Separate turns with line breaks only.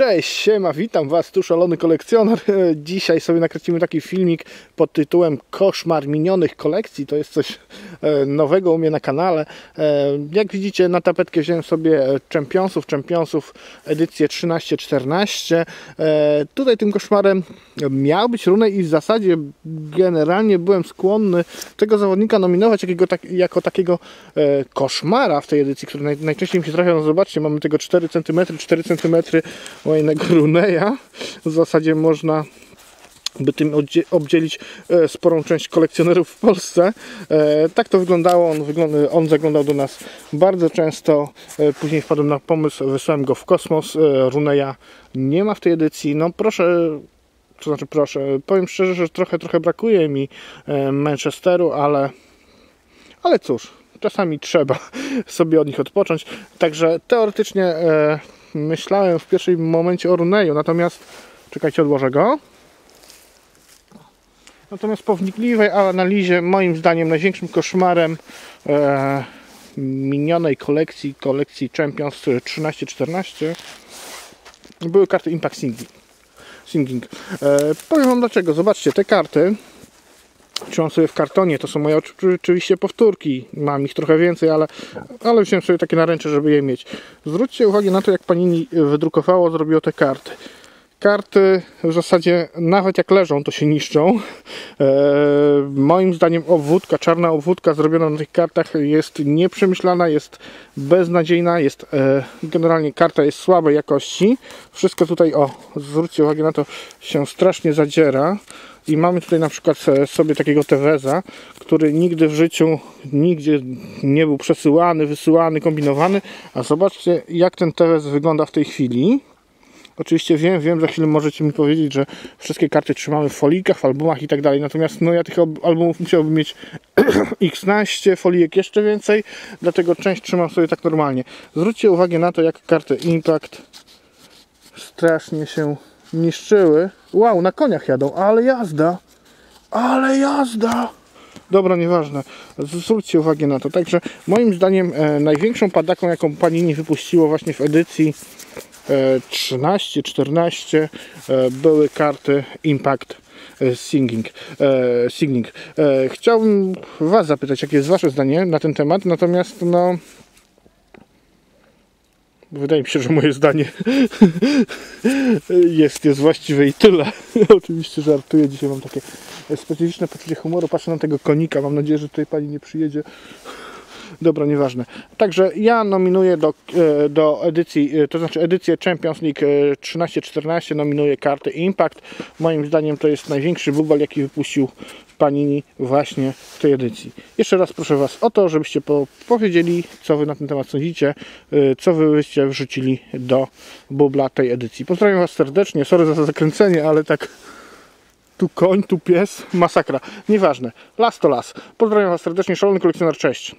Cześć, siema, witam Was, tu szalony kolekcjoner. Dzisiaj sobie nakręcimy taki filmik pod tytułem Koszmar minionych kolekcji. To jest coś e, nowego u mnie na kanale. E, Jak widzicie, na tapetkę wziąłem sobie Championsów, Championsów edycję 13-14. E, Tutaj tym koszmarem miał być runej i w zasadzie generalnie byłem skłonny tego zawodnika nominować jakiego, tak, jako takiego koszmara w tej edycji, który naj, najczęściej mi się trafia. No zobaczcie, mamy tego 4 cm, 4 cm łajnego runeja. W zasadzie można by tym obdzielić e, sporą część kolekcjonerów w Polsce. E, Tak to wyglądało. On, wygląda, on zaglądał do nas bardzo często. E, Później wpadłem na pomysł, wysłałem go w kosmos. Runeja nie ma w tej edycji. No proszę, to znaczy proszę, powiem szczerze, że trochę, trochę brakuje mi Manchesteru, ale, ale cóż, czasami trzeba sobie od nich odpocząć. Także teoretycznie e, myślałem w pierwszym momencie o Runeju, natomiast czekajcie, odłożę go. Natomiast po wnikliwej analizie, moim zdaniem, największym koszmarem e, minionej kolekcji, kolekcji Champions 13-14 były karty Impact Singing. Singing. E, powiem Wam dlaczego. Zobaczcie, te karty trzymam sobie w kartonie. To są moje oczy- oczywiście powtórki. Mam ich trochę więcej, ale, ale wziąłem sobie takie naręcze, żeby je mieć. Zwróćcie uwagę na to, jak Panini wydrukowało, zrobiło te karty. Karty w zasadzie nawet jak leżą, to się niszczą. E, moim zdaniem obwódka, czarna obwódka zrobiona na tych kartach jest nieprzemyślana, jest beznadziejna, jest e, generalnie karta jest słabej jakości. Wszystko tutaj, o, zwróćcie uwagę na to, się strasznie zadziera. I mamy tutaj na przykład e, sobie takiego Teveza, który nigdy w życiu nigdzie nie był przesyłany, wysyłany, kombinowany. A zobaczcie, jak ten Tevez wygląda w tej chwili. Oczywiście wiem, wiem, za chwilę możecie mi powiedzieć, że wszystkie karty trzymamy w folijkach, w albumach i tak dalej. Natomiast no ja tych albumów musiałbym mieć x-naście, folijek jeszcze więcej, dlatego część trzymam sobie tak normalnie. Zwróćcie uwagę na to, jak karty Impact strasznie się niszczyły. Wow, na koniach jadą, ale jazda! Ale jazda! Dobra, nieważne. Zwróćcie uwagę na to. Także moim zdaniem e, największą padaką, jaką Panini wypuściło właśnie w edycji e, 13-14 e, były karty Impact Singing. E, singing. E, chciałbym Was zapytać, jakie jest Wasze zdanie na ten temat, natomiast no wydaje mi się, że moje zdanie jest, jest właściwe i tyle. Oczywiście żartuję, dzisiaj mam takie specyficzne poczucie humoru. Patrzę na tego konika, mam nadzieję, że tutaj pani nie przyjedzie. Dobra, nieważne. Także ja nominuję do, e, do edycji, e, to znaczy edycję Champions League e, 13-14 nominuję karty Impact. Moim zdaniem to jest największy bubel, jaki wypuścił Panini właśnie w tej edycji. Jeszcze raz proszę Was o to, żebyście po, powiedzieli, co Wy na ten temat sądzicie, e, co Wy byście wrzucili do bubla tej edycji. Pozdrawiam Was serdecznie, sorry za zakręcenie, ale tak tu koń, tu pies, masakra. Nieważne, las to las. Pozdrawiam Was serdecznie, szalony kolekcjoner, cześć.